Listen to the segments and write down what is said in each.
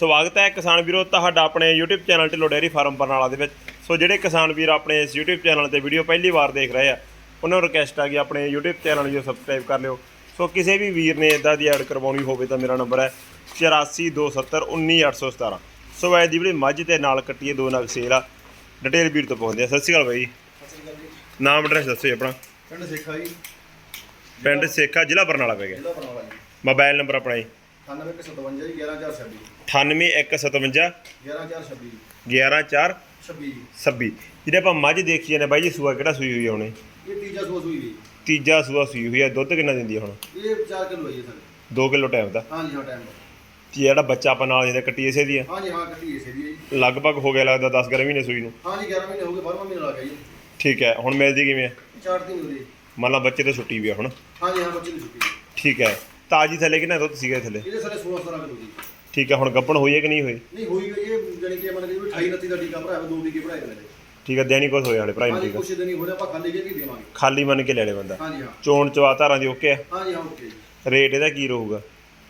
ਸਵਾਗਤ ਹੈ ਕਿਸਾਨ ਵੀਰੋ ਤੁਹਾਡਾ ਆਪਣੇ YouTube channel Dhillon dairy farm Barnala ਦੇ ਵਿੱਚ। ਸੋ ਜਿਹੜੇ ਕਿਸਾਨ ਵੀਰ ਆਪਣੇ ਇਸ YouTube ਚੈਨਲ ਤੇ ਵੀਡੀਓ ਪਹਿਲੀ ਵਾਰ ਦੇਖ ਰਹੇ ਆ ਉਹਨਾਂ ਨੂੰ ਰਿਕਵੈਸਟ ਆ ਕਿ ਆਪਣੇ YouTube ਚੈਨਲ ਨੂੰ ਸਬਸਕ੍ਰਾਈਬ ਕਰ ਲਿਓ। ਸੋ ਕਿਸੇ ਵੀ ਵੀਰ ਨੇ ਇਦਾਂ ਦੀ ਐਡ ਕਰਵਾਉਣੀ ਹੋਵੇ ਤਾਂ ਮੇਰਾ ਨੰਬਰ ਹੈ 8427191817 ਸੋ ਐ ਦੀ ਵੀਰੇ ਮੱਝ ਤੇ ਨਾਲ ਕੱਟੀਏ ਦੋ ਨਗ ਸੇਲ ਆ। ਡਿਟੇਲ ਵੀਰ ਤੋਂ ਪੁੱਛਦੇ ਆ। ਸਤਿ ਸ਼੍ਰੀ ਅਕਾਲ ਬਾਈ ਸਤਿ ਸ਼੍ਰੀ ਅਕਾਲ ਜੀ। ਨਾਮ ਐਡਰੈਸ ਦੱਸੋ ਜੀ ਆਪਣਾ। ਪਿੰਡ ਸੇਖਾ ਜੀ। ਪਿੰਡ ਸੇਖਾ ਜ਼ਿਲ੍ਹਾ ਬਰਨਾਲਾ ਪੈ ਗਿਆ। ਜ਼ਿਲ੍ਹਾ ਬਰਨਾਲਾ ਜੀ। ਮੋਬਾਈਲ ਨੰਬਰ ਆਪਣਾ ਜੀ। 9157 ਜੀ 11126 98157 11126 114 26 26 ਜਿਹੜੇ ਆਪਾਂ ਮੱਝ ਦੇਖੀ ਜਾਂਦੇ ਬਾਈ ਜੀ ਸੂਆ ਕਿਹੜਾ ਸੂਈ ਹੋਈ ਆ ਹੁਣੇ? ਇਹ ਤੀਜਾ ਸੂਆ ਸੂਈ ਜੀ ਤੀਜਾ ਸੂਆ ਸੂਈ ਹੋਈ ਆ ਦੁੱਧ ਕਿੰਨਾ ਦਿੰਦੀ ਆ ਹੁਣ? ਇਹ 4 ਕਿਲੋ ਹੈ ਜੀ ਸਰ 2 ਕਿਲੋ ਟਾਈਮ ਦਾ। ਹਾਂਜੀ ਹਾਂ ਟਾਈਮ ਤੇ ਜਿਹੜਾ ਬੱਚਾ ਆਪਾਂ ਨਾਲ ਕੱਟੀ ਇਸੇ ਦੀ ਆ? ਹਾਂਜੀ ਹਾਂ ਕੱਟੀ ਇਸੇ ਦੀ ਹੈ ਜੀ। ਲਗਭਗ ਹੋ ਗਿਆ ਲੱਗਦਾ 10 11 ਮਹੀਨੇ ਸੂਈ ਨੂੰ। ਹਾਂਜੀ 11 ਮਹੀਨੇ ਹੋ ਗਏ 12ਵਾਂ ਮਹੀਨਾ ਲੱਗ ਗਿਆ ਜੀ। ਠੀਕ ਹੈ ਹੁਣ ਮਿਲਦੀ ਕਿਵੇਂ ਆ? ਚਾਰ ਦਿਨ ਹੋ ਗਏ। ਮੰਨ ਲਾ ਬੱਚੇ ਤੇ ਛੁੱਟੀ ਵੀ ਆ ਹੁਣ। ਹਾਂਜੀ ਹਾਂ ਬੱਚੇ ਦੀ ਛੁੱਟੀ। ਹੈ। ਠੀਕ ਹੈ। ਤਾਜੀ ਥੱਲੇ ਕਿੰਨਾ ਦੁੱਧ ਸੀਗਾ ਇਹ ਥੱਲੇ? ਇਹਦੇ ਸਾਰੇ 16 17 ਕਿਲੋ ਜੀ ਠੀਕ ਹੈ ਹੁਣ ਗੱਪਣ ਹੋਈ ਹੈ ਕਿ ਨਹੀਂ ਹੋਈ? ਨਹੀਂ ਹੋਈ ਗਈ ਇਹ ਜਾਨੀ ਕਿ ਮੰਨ ਕੇ ਵੀ 28 29 ਦਾ ਟੀਕਾ ਭਰਾਇਆ ਦੋ ਟੀਕੇ ਭਰਾਏ ਨੇ। ਠੀਕ ਹੈ ਦੇਣੀ ਕੁਛ ਹੋਇਆ ਹਲੇ ਭਰਾ ਹਾਂਜੀ ਠੀਕ ਆ। ਕੁਛ ਦਿਨ ਹੀ ਹੋ ਰਿਹਾ ਆਪਾਂ ਖਾਲੀ ਕੇ ਕੀ ਦੇਵਾਂਗੇ। ਖਾਲੀ ਮੰਨ ਕੇ ਲੈ ਲੈ ਬੰਦਾ। ਹਾਂਜੀ ਹਾਂ। ਚੋਣ ਚਵਾ ਧਾਰਾਂ ਦੀ ਓਕੇ ਆ? ਹਾਂਜੀ ਹਾਂ ਓਕੇ। ਜੀ ਰੇਟ ਇਹਦਾ ਕੀ ਰਹੂਗਾ?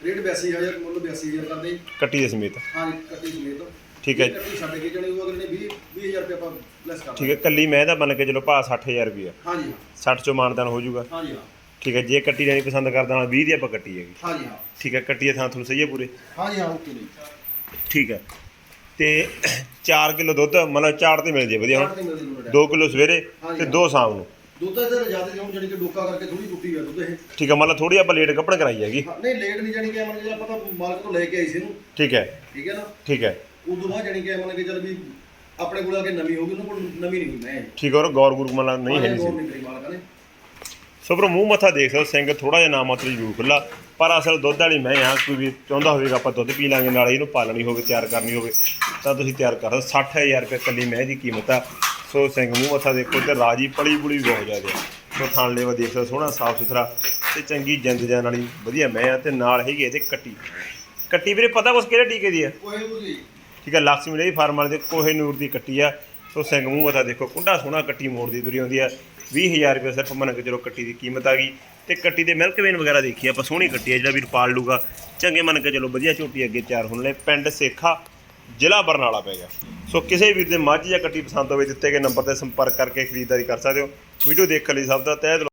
ਰੇਟ 82000 ਮੁੱਲ 82000 ਕਰਦੇ ਜੀ ਕੱਟੀ ਦੇ ਸਮੇਤ। ਹਾਂਜੀ ਕੱਟੀ ਸਮੇਤ। ਠੀਕ ਹੈ। ਇਹ ਕੱਟੀ ਛੱਡ ਕੇ ਜਣੇ ਉਹ ਅਗਲੇ ਨੇ 20 20000 ਰੁਪਏ ਆਪਾਂ ਲੈਸ ਕਰ ਠੀਕ ਹੈ ਕੱਲੀ ਮੈਂ ਤਾਂ ਮੰਨ ਕੇ ਚਲੋ ਭਾ 60000 ਰੁਪਏ ਹਾਂਜੀ 60 ਚੋਂ ਮਾਨਦਾਨ ਹੋ ਜਾਊਗਾ। ਹਾਂ ਹਾਂਜੀ ਹਾਂ। ਠੀਕ ਹੈ ਜੇ ਕੱਟੀ ਲੈਣੀ ਪਸੰਦ ਕਰਦਾ ਨਾਲ 20 ਦੀ ਆਪਾਂ ਕੱਟੀ ਹੈਗੀ। ਹਾਂਜੀ ਹਾਂ। ਠੀਕ ਹੈ ਕੱਟੀ ਦੇ ਥਾਂ ਤੁਹਾਨੂੰ ਸਹੀ ਹੈ ਪੂਰੇ? ਹਾਂਜੀ ਹਾਂ ਓਕੇ ਜੀ। ਠੀਕ ਹੈ। ਤੇ 4 ਕਿਲੋ ਦੁੱਧ ਮਤਲਬ ਚਾਰ ਤੇ ਮਿਲ ਜੇ ਵਧੀਆ ਹੁਣ। ਤੇ ਮਿਲਦੀ ਨੂੰ 2 ਕਿਲੋ ਸਵੇਰੇ। ਤੇ 2 ਸ਼ਾਮ ਨੂੰ। ਦੁੱਧ ਇਹਦੇ ਜ਼ਿਆਦਾ ਜਿਉਂ ਜਿਹੜੀ ਕਿ ਡੋਕਾ ਕਰਕੇ ਥੋੜੀ ਟੁੱਟੀ ਗਿਆ ਦੁੱਧ ਇਹ। ਠੀਕ ਹੈ ਮਤਲਬ ਥੋੜੀ ਆਪਾਂ ਲੇਟ ਕੱਪਣ ਕਰਾਈ ਹੈਗੀ। ਹਾਂ, ਨਹੀਂ ਲੇਟ ਨਹੀਂ ਜਾਣੀ ਕਿ ਮਨ ਜੇ ਆਪਾਂ ਤਾਂ ਮਾਲਕ ਤੋਂ ਲੈ ਕੇ ਆਈ ਸੀ ਇਹਨੂੰ। ਠੀਕ ਹੈ। ਠੀਕ ਹੈ ਨਾ? ਠੀਕ ਹੈ। ਉਦੋਂ ਬਾਅਦ ਜਾਣੀ ਕਿ ਮਨ ਕੇ ਚੱਲ ਵੀ ਆਪਣੇ ਕੋਲ ਆ ਕੇ ਨਵੀਂ ਹੋ ਗਈ ਉਹਨਾਂ ਕੋਲ ਨਵੀਂ ਨਹੀਂ ਹੋਈ ਮੈਂ ਠੀਕ ਹੈ ਔਰ ਗੌਰ ਗੁਰੂ ਮਤਲਬ ਨਹੀਂ ਹੈ ਨਹੀਂ ਸੀ ਮਾਲਕਾਂ ਨੇ। ਸੋ ਪਰ ਮੂੰਹ ਮੱਥਾ ਦੇਖ ਸਕਦੇ ਸਿੰਘ ਥੋੜਾ ਜਿਹਾ ਨਾ ਮਾਤਰ ਜ਼ਰੂਰ ਖੁੱਲਾ ਪਰ ਅਸਲ ਦੁੱਧ ਵਾਲੀ ਮੈਂ ਆ ਕੋਈ ਵੀ ਚਾਹੁੰਦਾ ਹੋਵੇਗਾ ਆਪਾਂ ਦੁੱਧ ਪੀ ਲਾਂਗੇ ਨਾਲੇ ਇਹਨੂੰ ਪਾਲਣੀ ਹੋਵੇ ਤਿਆਰ ਕਰਨੀ ਹੋਵੇ ਤਾਂ ਤੁਸੀਂ ਤਿਆਰ ਕਰ ਸਕਦੇ 60000 ਰੁਪਏ ਕੱਲੀ ਮੈਂ ਦੀ ਕੀਮਤ ਆ। ਸੋ ਸਿੰਘ ਮੂੰਹ ਮੱਥਾ ਦੇਖੋ ਤੇ ਰਾਜੀ ਪਲੀ ਪੁਲੀ ਵੀ ਬਹੁਤ ਜ਼ਿਆਦਾ ਆ। ਸੋ ਥਾਣ ਲੈਵਾ ਦੇਖ ਹੋ, ਸੋਹਣਾ ਸਾਫ਼ ਸੁਥਰਾ ਤੇ ਚੰਗੀ ਜਿੰਦ ਜਾਨ ਵਾਲੀ ਵਧੀਆ ਮੈਂ ਆ ਤੇ ਨਾਲ ਹੈਗੀ ਇਹਦੇ ਕੱਟੀ। ਕੱਟੀ ਵੀਰੇ ਪਤਾ ਕੁਛ ਕਿਹੜੇ ਟੀਕੇ ਦੀ ਆ? ਕੋਈ ਨਹੀਂ ਠੀਕ ਹੈ ਲక్ష్ਮੀ ਡੇਰੀ ਫਾਰਮ ਵਾਲੇ ਦੇ ਕੋਹੇ ਨੂਰ ਦੀ ਕੱਟੀ ਆ। ਸੋ ਸਿੰਘ ਮੂੰਹ ਮੱਥਾ ਦੇਖੋ, ਕੁੰਡਾ ਸੋਹਣਾ ਕੱਟੀ ਮੋੜ ਦੀ ਦੂਰੀ ਆਉਂਦੀ ਆ। 20000 ਰੁਪਏ ਸਿਰਫ ਮੰਨ ਕੇ ਚਲੋ ਕੱਟੀ ਦੀ ਕੀਮਤ ਆ ਗਈ। ਤੇ ਕੱਟੀ ਦੇ ਮਿਲਕ ਵੇਨ ਵਗੈਰਾ ਦੇਖੀ, ਆਪਾਂ ਸੋਹਣੀ ਕੱਟੀ ਆ, ਜਿਹੜਾ ਵੀਰ ਪਾਲ ਲੂਗਾ। ਚੰਗੇ ਮੰਨ ਕੇ ਚਲੋ ਵਧੀਆ ਝੋਟੀ ਅੱਗੇ ਤਿਆਰ ਹੋਣ ਲਈ ਪਿੰਡ ਸੇਖਾ ਜ਼ਿਲ੍ਹਾ ਬਰਨਾਲਾ ਪੈ ਗਿਆ। ਸੋ ਕਿਸੇ ਵੀਰ ਦੇ ਮੱਝ ਜਾਂ ਕੱਟੀ ਪਸੰਦ ਹੋਵੇ, ਦਿੱਤੇ ਗਏ ਨੰਬਰ ਤੇ ਸੰਪਰਕ ਕਰਕੇ ਖਰੀਦਦਾਰੀ ਕਰ ਸਕਦੇ ਹੋ। ਵੀਡੀਓ ਦੇਖਣ ਲਈ ਸਭ ਦਾ ਤਹਿ